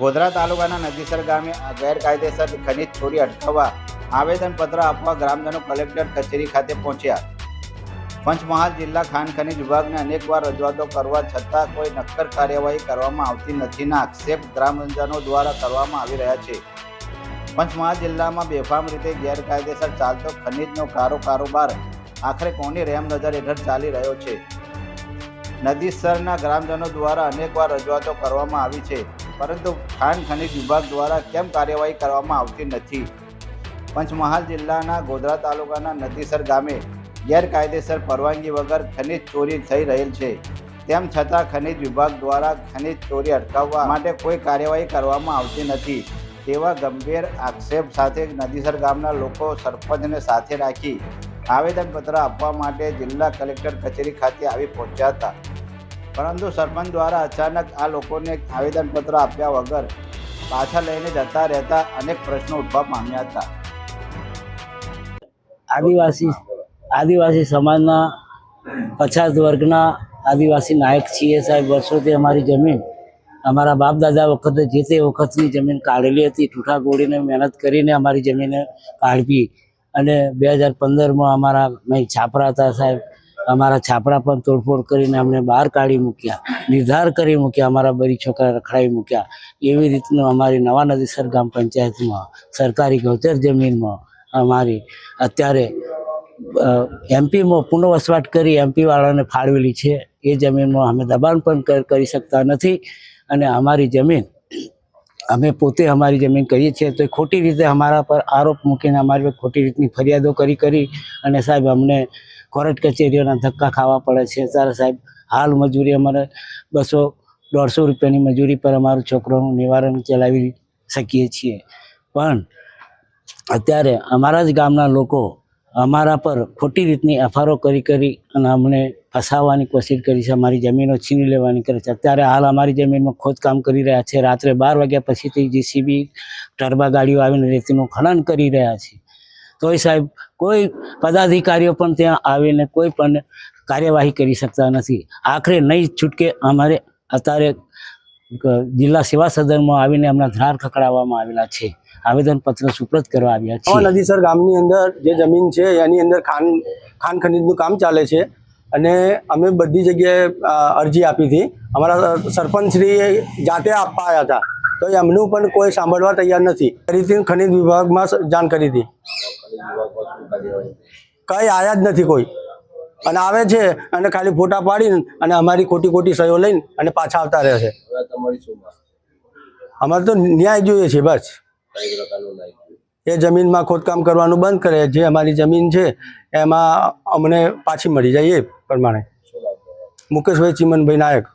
ગોધરા તાલુકાના નદીસર ગામે ગેરકાયદેસર ખનીજ ચોરી અટકાવવા આવેદનપત્ર આપવા ગ્રામજનો કલેક્ટર કચેરી ખાતે પહોંચ્યા. પંચમહાલ જિલ્લા ખાન ખનીજ વિભાગને અનેકવાર રજૂઆતો કરવા છતાં કોઈ નક્કર કાર્યવાહી કરવામાં આવતી નથીના આક્ષેપ ગ્રામજનો દ્વારા કરવામાં આવી રહ્યા છે. પંચમહાલ જિલ્લામાં બેફામ રીતે ગેરકાયદેસર ચાલતો ખનીજનો કારો કારોબાર આખરે કોની રેમ નજર હેઠળ ચાલી રહ્યો છે? નદીસરના ગ્રામજનો દ્વારા અનેકવાર રજૂઆતો કરવામાં આવી છે. પરંતુ ખાંડ ખનિજ વિભાગ દ્વારા કેમ કાર્યવાહી કરવામાં આવતી નથી? પંચમહાલ જિલ્લાના ગોધરા તાલુકાના નદીસર ગામે ગેરકાયદેસર પરવાનગી વગર ખનિજ ચોરી થઈ રહેલ છે. તેમ છતાં ખનિજ વિભાગ દ્વારા ખનિજ ચોરી અટકાવવા માટે કોઈ કાર્યવાહી કરવામાં આવતી નથી, તેવા ગંભીર આક્ષેપ સાથે નદીસર ગામના લોકો સરપંચને સાથે રાખી આવેદનપત્ર આપવા માટે જિલ્લા કલેક્ટર કચેરી ખાતે આવી પહોંચ્યા હતા. પરંતુ સરપંચ દ્વારા અચાનક આ લોકોને આવેદનપત્ર આપ્યા વગર પાછા લઈને જતા રહેતા અનેક પ્રશ્નો ઉઠવા પામ્યા હતા. આદિવાસી આદિવાસી સમાજના પછાત વર્ગના આદિવાસી નાયક છીએ સાહેબ, વર્ષોથી અમારી જમીન, અમારા બાપ દાદા વખતે જે તે વખતની જમીન કાઢેલી હતી, ઠૂઠા ગોળીને મહેનત કરીને અમારી જમીને કાઢવી. અને બે હજાર પંદરમાં અમારા મેં છાપરા હતા સાહેબ અમારા છાપડા પણ તોડફોડ કરીને અમને બહાર કાઢી મૂક્યા નિર્ધાર કરી મૂક્યા, અમારા બરી છોકરા રખડાવી મૂક્યા. એવી રીતનું અમારી નવા નદીસર ગામ પંચાયતમાં, સરકારી ગૌચર જમીનમાં અમારી અત્યારે એમપીમાં પુનઃવસવાટ કરી એમપીવાળાને ફાળવેલી છે. એ જમીનમાં અમે દબાણ પણ કરી શકતા નથી અને અમારી જમીન, અમે પોતે અમારી જમીન કરીએ છીએ તો ખોટી રીતે અમારા પર આરોપ મૂકીને અમારી ખોટી રીતની ફરિયાદો કરી કરી અને સાહેબ અમને કોર્ટ કચેરીઓના ધક્કા ખાવા પડે છે. ત્યારે સાહેબ, હાલ મજૂરી અમારે બસો દોઢસો રૂપિયાની મજૂરી પર અમારું છોકરાનું નિવારણ ચલાવી શકીએ છીએ. પણ અત્યારે અમારા જ ગામના લોકો અમારા પર ખોટી રીતની એફઆરઓ કરી કરી અને અમને ફસાવવાની કોશિશ કરી છે. અમારી જમીનો છીની લેવાની કરે છે. અત્યારે હાલ અમારી જમીનમાં ખોદકામ કરી રહ્યા છે. રાત્રે બાર વાગ્યા પછીથી જીસીબી ટર્બા ગાડીઓ આવીને રેતીનું ખનન કરી રહ્યા છે. તોય સાહેબ, કોઈ પદાધિકારીઓ પણ ત્યાં આવીને કોઈ પણ કાર્યવાહી કરી શકતા નથી. આખરે નહીં છૂટકે અમારે અત્યારે જિલ્લા સેવા સદનમાં આવીને હમણાં ધાર ખકડાવવામાં આવેલા છે. આવેદનપત્ર સુપ્રત કરવા આવ્યા છે નદીસર ગામની અંદર જે જમીન છે, એની અંદર ખાન ખાન ખનીજનું કામ ચાલે છે અને અમે બધી જગ્યાએ અરજી આપી હતી. અમારા સરપંચશ્રીએ જાતે આપવા આવ્યા હતા. તો એમનું પણ કોઈ સાંભળવા તૈયાર નથી. ફરીથી ખનીજ વિભાગમાં જાણ કરી હતી. કઈ આયા જ નથી કોઈ. અને આવે છે અને ખાલી ફોટા પાડીને અને અમારી ખોટી ખોટી સહીઓ લઈને અને પાછા આવતા રહે છે. અમારે તો ન્યાય જોઈએ છે બસ. એ જમીનમાં ખોદકામ કરવાનું બંધ કરે. જે અમારી જમીન છે એમાં અમને પાછી મળી જાય એ પ્રમાણે. મુકેશભાઈ ચિમનભાઈ નાયક.